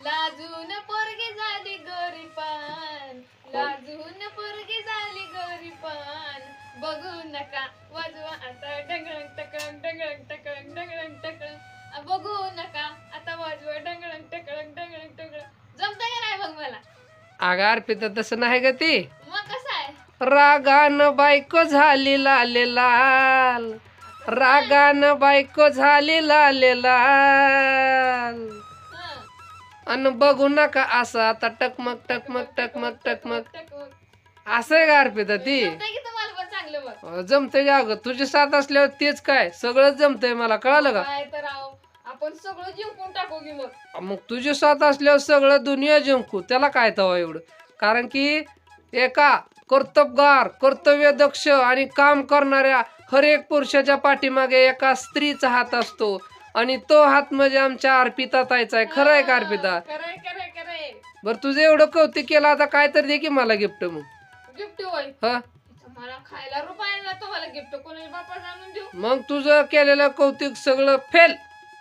लाजून पोरगी झाली गोरीपान लाजून पोरगी झाली गोरीपान बघू नका वाजवा आता डंगळंग टकळंग डंगळंग टकळंग डंगळंग टकळंग बघू नका आता वाजवा डंगळंग टकळंग डंगळंग टकळंग जमतंय का नाही बघ मला? अगं अर्पिता तसं नाही ग ती. मग कसं आहे? रागानं बायको झाली लाले लाल. रागानं बायको झाली लाले लाल. अन बघू नका असं आता टकमक टकमक टकमक टकमक. असं आहे का अर्पिता ती? जमतंय की अगं? तुझी साथ असल्यावर तेच काय? सगळंच जमतंय मला कळालं का? काय तर आहो आपण सगळं जिंकून टाकू की मग. मग तुझी साथ असल्यावर सगळं दुनिया जिंकू त्याला काय तवा एवढं? कारण की एका कर्तबगार कर्तव्य दक्ष आणि काम करणाऱ्या हर एक पुरुषाच्या पाठीमागे एका स्त्रीचा हात असतो. आणि तो हात म्हणजे आमच्या अर्पिता ताईचा आहे. खरं आहे का अर्पिता? खरंय खरंय खरंय बरं तुझं एवढं कौतुक केलं आता काय तर दे की मला गिफ्ट मग. गिफ्ट होय? हा. मला खायला रुपयाला तुम्हाला गिफ्ट कोणी बापा जाणून देऊ? मग तुझं केलेलं कौतुक सगळं फेल.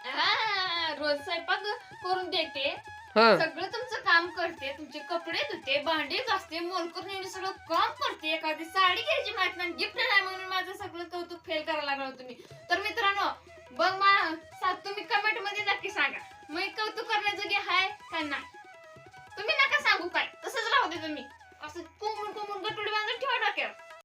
हा, रोज स्वयंपाक करून देते. हा. सगळं तुमचं काम करते तुमचे कपडे धुते भांडी घासते मोलकर सगळं काम करते. एखादी साडी घ्यायची माहीत नाही गिफ्ट नाही म्हणून माझं सगळं कौतुक फेल करायला लागलं तुम्ही. तर मित्रांनो बघ मा सात तुम्ही कमेंटमध्ये नक्की सांगा. मी कौतुक करण्याजोगे हाय का नाही? तुम्ही नका सांगू काय. तसंच राहू दे तुम्ही. असं कोंबून कोंबून गटूड